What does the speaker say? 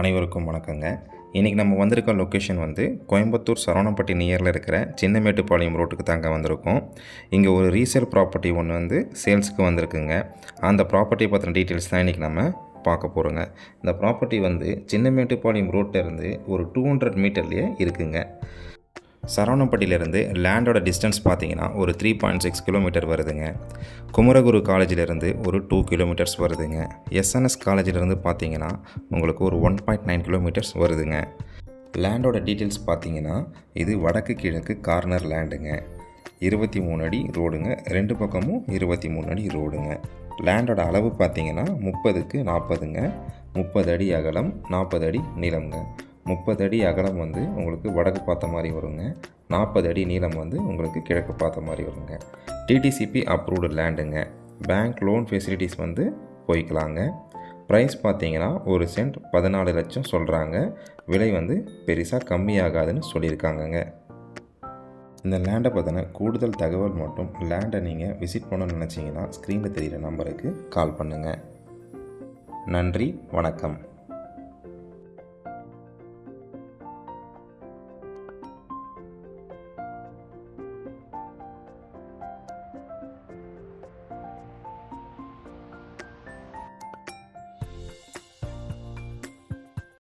அனைவருக்கும் வணக்கங்க. இன்றைக்கி நம்ம வந்திருக்க லொக்கேஷன் வந்து கோயம்புத்தூர் சரவணப்பட்டி நியரில் இருக்கிற சின்னமேட்டுப்பாளையம் ரோட்டுக்கு தாங்க வந்திருக்கோம். இங்கே ஒரு ரீசேல் ப்ராப்பர்ட்டி ஒன்று வந்து சேல்ஸுக்கு வந்திருக்குங்க. அந்த ப்ராப்பர்ட்டியை பற்றின டீட்டெயில்ஸ் தான் இன்றைக்கி நம்ம பார்க்க போகிறோங்க இந்த ப்ராப்பர்ட்டி வந்து சின்னமேட்டுப்பாளையம் ரோட்டில் இருந்து ஒரு டூ ஹண்ட்ரட் மீட்டர்லேயே இருக்குங்க. சரவணப்பட்டியிலேருந்து லேண்டோட டிஸ்டன்ஸ் பார்த்தீங்கன்னா ஒரு த்ரீ பாயிண்ட் சிக்ஸ் கிலோமீட்டர் வருதுங்க. குமரகுரு காலேஜிலேருந்து ஒரு டூ கிலோமீட்டர்ஸ் வருதுங்க. எஸ்என்எஸ் காலேஜிலேருந்து பார்த்தீங்கன்னா உங்களுக்கு ஒரு ஒன் பாயிண்ட் நைன் கிலோமீட்டர்ஸ் வருதுங்க. லேண்டோட டீட்டெயில்ஸ் பார்த்தீங்கன்னா இது வடக்கு கிழக்கு கார்னர் லேண்டுங்க இருபத்தி மூணு அடி ரோடுங்க ரெண்டு பக்கமும் இருபத்தி மூணு அடி ரோடுங்க லேண்டோட அளவு பார்த்தீங்கன்னா முப்பதுக்கு நாற்பதுங்க. முப்பது அடி அகலம் நாற்பது அடி நீளம்ங்க. முப்பது அடி அகலம் வந்து உங்களுக்கு வடக்கு பார்த்த மாதிரி வருங்க. நாற்பது அடி நீளம் வந்து உங்களுக்கு கிழக்கு பார்த்த மாதிரி வருங்க. டிடிசிபி அப்ரூவ்டு லேண்டுங்க பேங்க் லோன் ஃபெசிலிட்டிஸ் வந்து போய்க்கலாங்க. ப்ரைஸ் பார்த்தீங்கன்னா ஒரு சென்ட் பதினாலு லட்சம் சொல்கிறாங்க விலை வந்து பெருசாக கம்மியாகாதுன்னு சொல்லியிருக்காங்கங்க. இந்த லேண்டை பற்றின கூடுதல் தகவல் மட்டும் லேண்டை நீங்கள் விசிட் பண்ணணும்னு நினச்சிங்கன்னா ஸ்க்ரீனில் தெரிகிற நம்பருக்கு கால் பண்ணுங்கள் நன்றி வணக்கம்.